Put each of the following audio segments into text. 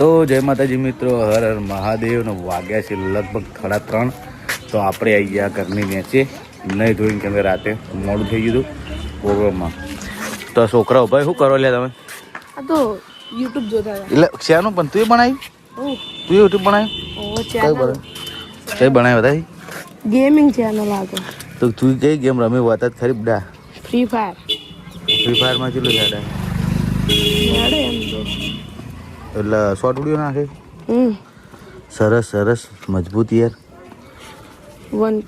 તો જય માતાજી મિત્રો હર હર મહાદેવનો વાગ્યા છે લગભગ સાડા ત્રણ. તો આપણે આવી ગયા ઘરની નીચે. નહીં ધોઈને કેમ કે રાતે મોડું થઈ ગયું હતું પ્રોગ્રામમાં. તો છોકરાઓ ભાઈ શું કરો લ્યા તમે? તો યુટ્યુબ જોતા એટલે શેનું? પણ તું બનાવી? તું યુટ્યુબ બનાવી? કઈ બરાબર કઈ બનાવી બતાવી ગેમિંગ ચેનલ આ તો. તો કઈ ગેમ રમી? વાત ખરી બડા ફ્રી ફાયર ફ્રી ફાયરમાં કેટલું જાડે એમ તો. એટલે શોર્ટ વીડિયો નાખે? સરસ સરસ. મજબૂત યાર.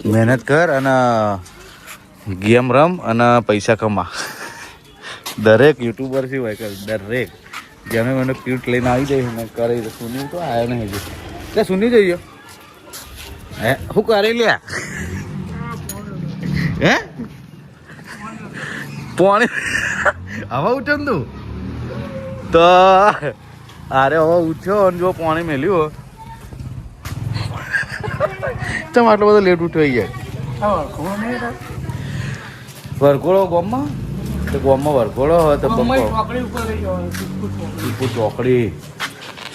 મહેનત કર અને ગેમ રમ અને પૈસા કમા. દરેક યુટ્યુબરથી હોય કે દરેક. જેને મને ક્યુટ લઈને આવી જાય ને કરે સુની તો આવ્યો નહીં હજી. ત્યાં સુની જઈયો હે? શું કરે લ્યા હે? પોણી હવે ઉઠન તું? તો અરે હવે ઉઠ્યો અને જો પાણી મેલ્યું ચમ આટલો બધો લેટ ઉઠ્યો યાર વરઘોડો ગોમમાં? તો ગોમમાં વરઘોડો હોય તો ટીપુ ચોકડી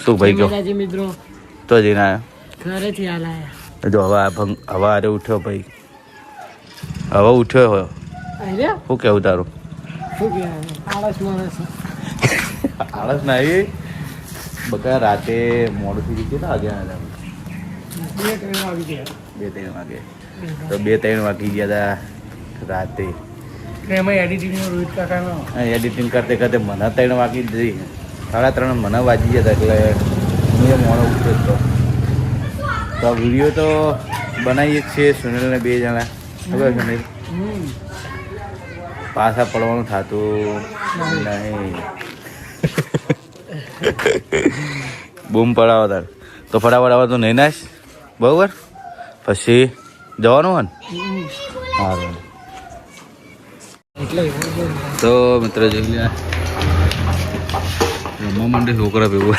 શું ભાઈ ગયો મિત્રો. તો જઈને આવ્યો ઘરેથી હાલ જો હવે ભંગ હવે આરે ઉઠ્યો ભાઈ. હવે ઉઠ્યો હોય. અરે શું કેવું તારું? શું આળસ ના આવી? બકા રાતે મોડું થઈ ગયું કેટલા વાગ્યા હતા બે ટ્રેન ગયા. બે ત્રણ વાગે. તો બે ત્રણ વાગી ગયા હતા રાતે. એમાં એડિટિંગ રોહિત કાકાનો એડિટિંગ કરતે કરતે મને ત્રણ વાગી જ જઈ સાડા ત્રણ મને વાગી ગયા હતા એટલે હું મોડો ઉઠ્યો જ તો. વીડિયો તો બનાવીએ છીએ સુનિલને બે જણા. ખબર નહીં? પાછા પડવાનું થતું નહીં. બૂમ પડાવો તાર. તો ફટાફટ આવે તો નહીં નાશ બરાબર? પછી જવાનું હોય ને? તો મિત્ર જોઈ લે. રમવા માંડે છોકરા ભેગું.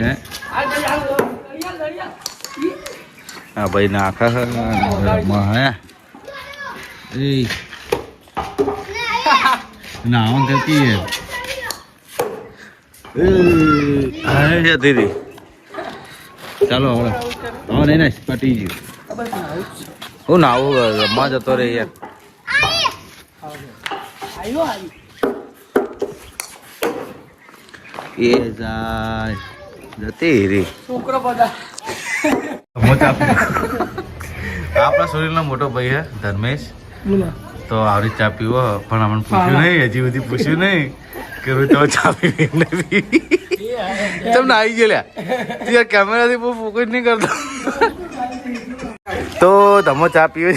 હે? હા ભાઈ નાખા હે? એ નાવન કરતી હે. એ. હા જતી રહી ચાલો હવે હવે નહીં ને પટી ગયું. હું નાવું રમવા જતો રે યાર. એ જાય. જતી રે છોકરો બધા. આપણા સુનિલનો મોટો ભાઈ હે ધર્મેશ. બોલો. તો આવડી ચા પીવો પણ અમને પૂછ્યું નહીં હજી બધી પૂછ્યું નહીં કે રોજ તમે ચા પીવી નહીં પીવી. તમને આવી ગયેલા યાર કેમેરાથી બહુ ફોકસ નહીં કરતો. તો તમે ચા પીવો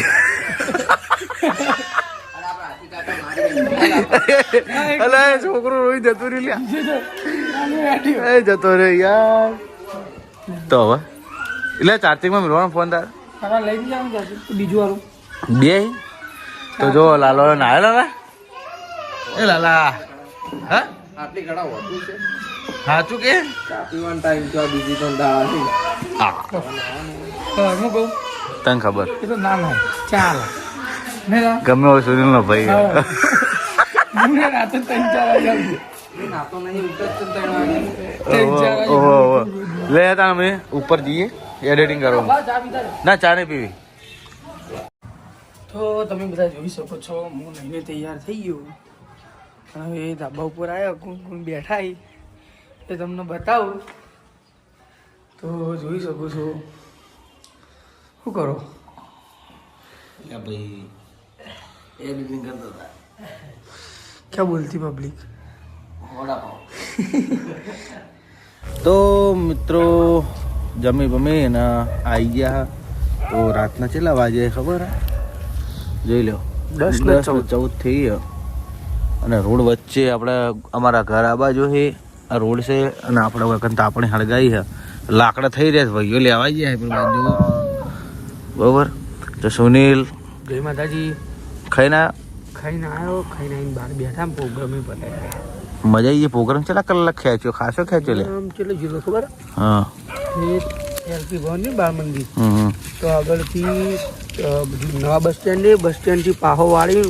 અલા છોકરો રોઈ જતો રહી લ્યા. એ જતો રે યાર. તો હવે? એટલે ચાર્જિંગમાં મેળવાનો ફોન તાર? તારા બીજું વાળું બે? તો જો લાલો નાયો લાલા? એ લાલા હા? આટલી ઘણા છે. સાચું કે? પીવાનો ટાઈમ તો બીજી તો દાળ હા. હું કહું. તને ખબર? એ તો ના ના ચાલ. ગમે હોય સુનિલ નો ભાઈ. હા. મને રાતે ત્રણ ચાર વાગે નહીં ઓહો ઓહો લે તા અમે ઉપર જઈએ એડિટિંગ રહો. ના ચા નહીં પીવી. તો તમે બધા જોઈ શકો છો હું લઈને તૈયાર થઈ ગયો. હવે ધાબા ઉપર આવ્યો કોણ કોણ બેઠા એ તમને બતાવું. તો જોઈ શકો છો. શું કરો? ભાઈ એડિટિંગ કરતો હતા. ક્યાં બોલતી પબ્લિક તો મિત્રો જમી બમી ને આવી ગયા. તો રાતના કેટલા વાગે ખબર હે? જોઈ લો દસ ને ચૌદ? થઈ ગયો. અને રોડ વચ્ચે આપણે અમારા ઘર આ બાજુ છે. આ રોડ છે અને આપણે વખત આપણે હળગાઈ છે. લાકડા થઈ રહ્યા છે ભાઈઓ લેવાઈ જાય પેલી બાજુ. બરોબર? તો સુનિલ જય માતાજી. ખાઈને? ખાઈને આવ્યો ખાઈને આવીને બહાર બેઠા પ્રોગ્રામે પતાવ્યા મજા આવી પ્રોગ્રામ કેટલા કલાક ખેંચ્યો? ખાસો ખેંચ્યો લે. આમ ચલો જીરો ખબર? હા. એલપી ભવન ને બાળ મંદિર તો આગળથી નવા બસ સ્ટેન્ડ બસ સ્ટેન્ડથી પાહો વાળી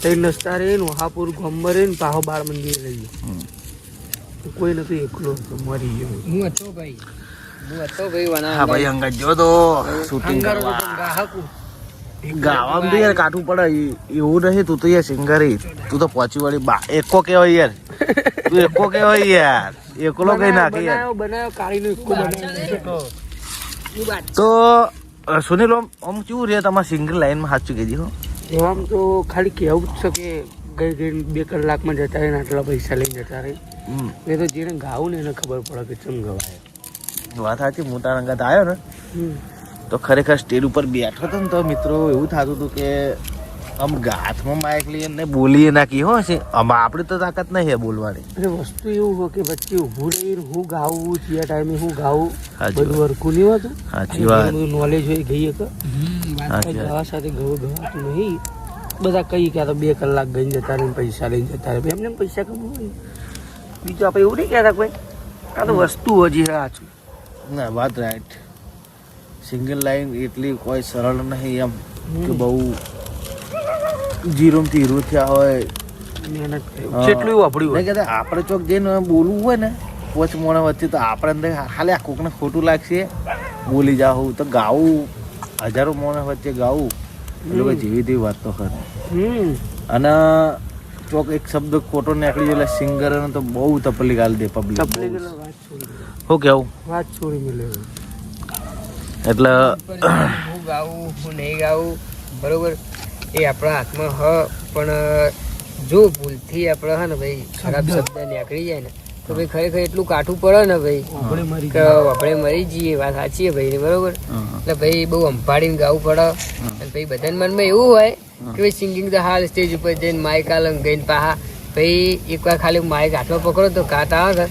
ત્રણ રસ્તા રહીને ને વહાપુર ગોમ્બર રહીને પાહો બાળ મંદિર લઈ કોઈ નથી એકલો મરી ગયો. હું હતો ભાઈ. હું હતો ભાઈ હા ભાઈ અંગત જો તો. શૂટિંગ કરવા. ગાવામાં યાર કાઠું પડે. એવું નહીં તું તો યાર સિંગર તું તો પહોંચી વળી બા. એકો કેવાય યાર. તું એકો કેવાય યાર. એકલો કઈ નાખી યાર. બનાવ્યો બનાવ્યો કાળીનો એકકો બનાવ્યો તો સુનિલ ઓમ ઓમ કેવું રહે તમારે સિંગલ લાઈનમાં સાચું કીધી હો? આમ તો ખાલી કહેવું જ છે કે ગઈ ગઈ બે કલાકમાં જતા રહીને આટલા પૈસા લઈને જતા રહી. એ તો જેને ગાવું ને એને ખબર પડે કે ચમ ગવાય. વાત સાચી મોટા રંગત આવ્યો ને. તો ખરેખર સ્ટેજ ઉપર બેઠો હતો ને તો મિત્રો એવું થતું હતું કે આમ ગાથમાં માઇક લઈએ ને બોલીએ નાખી હો છે. આમાં આપણી તો તાકાત નહીં બોલવાની. એટલે વસ્તુ એવું હોય કે વચ્ચે ઊભું રહીને હું ગાવું જે ટાઈમે હું ગાવું બધું હરખું નહીં હોતું. સાચી વાત. નોલેજ હોય ગઈ કે સાચી ગાવા સાથે ગવા ગવાતું નહીં. બધા કઈ કે આ તો બે કલાક ગઈને જતા રહે પૈસા લઈને જતા રહે એમને એમ પૈસા કમ હોય. બીજું આપણે એવું નહીં કહેતા કોઈ. આ તો વસ્તુ હજી સાચું. ના વાત રાઈટ સિંગલ લાઈન એટલી કોઈ સરળ નહીં એમ કે બહુ જીરોમથી હીરો થયા હોય. કેટલું જેટલું વાપર્યું હોય કહેતા આપણે ચોક જઈને બોલવું હોય ને પોચ મોણા વચ્ચે તો આપણે અંદર ખાલી આ કોકને ખોટું લાગશે. બોલી જાઉં તો ગાવું. હજારો મોણા વચ્ચે ગાવું. એટલે લોકો જેવી તેવી વાત તો ખરી અને ચોક એક શબ્દ ખોટો નીકળી જાય એટલે સિંગર તો બહુ તપલી ગાલ દે પબ્લિક શું કેવું? વાત છોડી મળે. એટલે હું ગાવું હું નહીં ગાવું બરોબર? એ આપણા હાથમાં હ પણ જો ભૂલથી આપણે હે ને ભાઈ ખરાબ શબ્દ નીકળી જાય ને તો ભાઈ ખરેખર એટલું કાઠું પડે ને ભાઈ આપણે મરી કે આપણે મરી જઈએ વાત સાચી ભાઈ બરોબર? એટલે ભાઈ બહુ અંભાડીને ગાવું પડે. અને ભાઈ બધાને મનમાં એવું હોય કે ભાઈ સિંગિંગ તો હાલ સ્ટેજ ઉપર જઈને માઇક આલમ ગઈને પાહા ભાઈ એકવાર ખાલી માઇક હાથમાં પકડો તો ગાતા આવે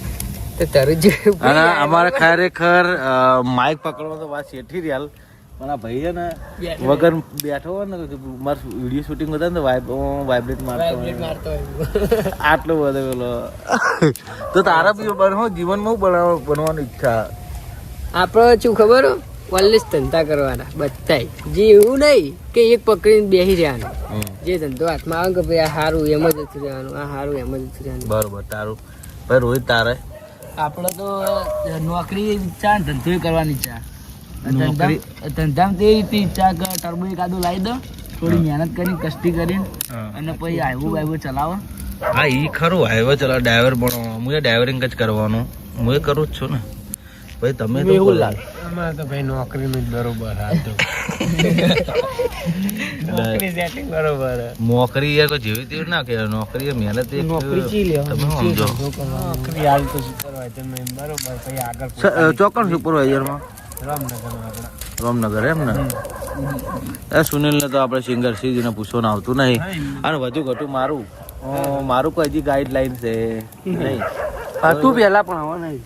તો તરત જ અમારે ખરેખર માઇક પકડવા તો વાત શેઠી રહ્યા પણ આ ભાઈ છે ને વગર બેઠો હોય ને મારું વીડિયો શૂટિંગ હતા ને વાઇબ્રેટ મારતો. આટલો બધો પેલો. તો તારા બી બનવો જીવનમાં બનાવ બનવાની ઈચ્છા. આપણે શું ખબર કોલેજ ધંધા કરવાના બધાય. જે એવું નહીં કે એક પકડીને બેસી રહેવાનું. જે ધંધો હાથમાં આવે કે ભાઈ આ સારું એમ જ જતું રહેવાનું આ સારું એમ જ જતું રહેવાનું. બરોબર તારું. ભાઈ રોહિત તારે? આપણે તો નોકરી ઈચ્છા ધંધો કરવાની ઈચ્છા. ધંધામાં તે ઈચ્છા કે ટર્બો એકાદું લાવી દો. થોડી મહેનત કરીને કષ્ટી કરીને અને પછી આવ્યું બાઈવું ચલાવો. હા એ ખરું હાઈવે ચલા ડ્રાઈવર બનો હું ડ્રાઈવરિંગ જ કરવાનું. હું એ કરું જ છું ને. ભાઈ તમે તો એવું લાગે. અમારે તો ભાઈ નોકરીનું જ બરોબર નોકરી બરોબર. નોકરી યાર જેવી તેવી ના કે નોકરી એ મહેનત નોકરી ચી? તમે સમજો. નોકરી હાલ તો સુપરવાઇઝર મેં બરોબર પછી આગળ સ- સુપરવાઇઝરમાં રામનગર એમ ને? એ સુનિલને તો આપણે સિંગર સીજીને પૂછવાનું આવતું નહીં. અને વધુ ઘટું મારું. મારું કોઈ હજી ગાઈડલાઈન છે નહીં. હતું પહેલા પણ હવે નહીં.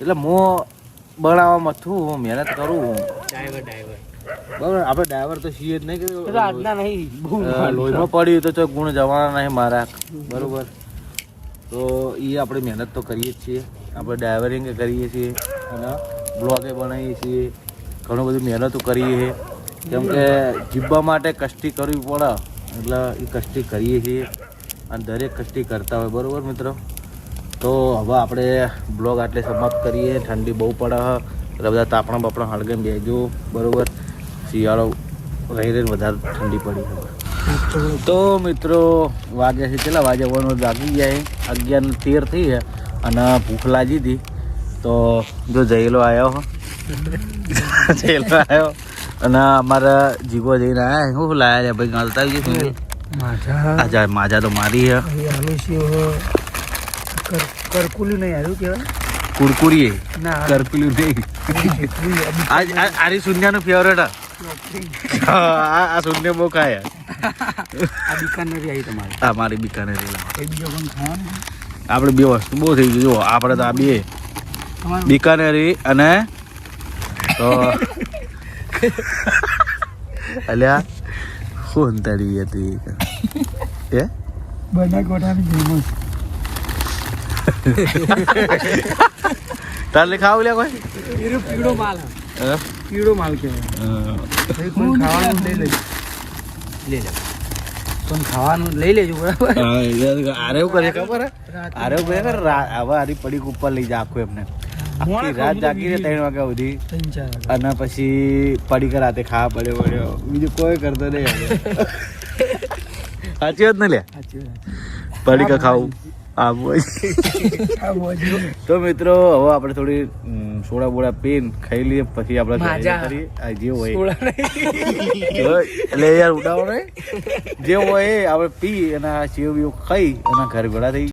એટલે હું બનાવવામાં છું હું મહેનત કરું ડ્રાઈવર ડ્રાઈવર બરાબર આપણે ડ્રાઈવર તો છીએ જ નહીં કર્યું આજના નહીં લોહીમાં પડ્યું તો ચોક ગુણ જવાના નહીં મારા. બરોબર. તો એ આપણે મહેનત તો કરીએ જ છીએ. આપણે ડ્રાઈવરિંગ કરીએ છીએ. અને બ્લોગે બનાવીએ છીએ. ઘણું બધું મહેનતો કરીએ છીએ. કેમ કે માટે કષ્ટી કરવી પડે. એટલે એ કષ્ટી કરીએ છીએ. અને દરેક કષ્ટી કરતા હોય. બરાબર મિત્રો? તો હવે આપણે બ્લોગ આટલે સમાપ્ત કરીએ. ઠંડી બહુ પડે એટલે બધા તાપણા બાપણા હળગે બેજો બરાબર? શિયાળો રહી રહીને વધારે ઠંડી પડી તો મિત્રો, વાગ્યા છે કેટલા? વાગ્યા વન જાગી ગયા અગિયાર તેર થઈ અને ભૂખ લાગી હતી. તો જો જયેલો આવ્યો હો. જયેલો આવ્યો અને અમારા જીગો જઈને આવ્યા શું લાયા છે? ભાઈ ગાલતા આવી ગયું માજા. માજા તો મારી હે કરકુલી નહીં આવ્યું કેવાય કુરકુરી ના. કરપીલું નહીં. આ- આરી શૂન્યનું ફેવરેટ આ. આ શૂન્ય બહુ ખાય. આ બિકાનેરી આવી તમારે. આ મારી બીકાનેરી. આપણે બે વસ્તુ બહુ થઈ ગયું જો આપણે તો આ બે. બીકાનેરી અને તો અલ્યા શું તળી હતી? એ બધા ગોટાની તાર તારે ખાવ લ્યા કોઈ? એનો પીળો માલ. હે? પીળો માલ કે હું. ખાવાનું લઈ લે લે લે પણ ખાવાનું લઈ લેજો બરાબર? હા, એટલે આરે કરે ખબર? આરે કરે હવે આરી પડીક ઉપર લઈ જા આખું એમને. આખી રાત જાગી રહે ત્રણ વાગ્યા સુધી. અને પછી પડીકા રાતે ખાવા પડ્યો પડ્યો. બીજું કોઈ કરતો નહીં સાચી વાત ને લે. પડીકા ખાવું. તો મિત્રો હવે આપણે થોડી સોડા બોડા પીન ખાઈ લઈએ પછી આપણે જે હોય. એટલે યાર ઉડાવો ને જે હોય એ આપણે પી અને આ સેવ બેવ ખાઈ અને ઘર ભેળા થઈ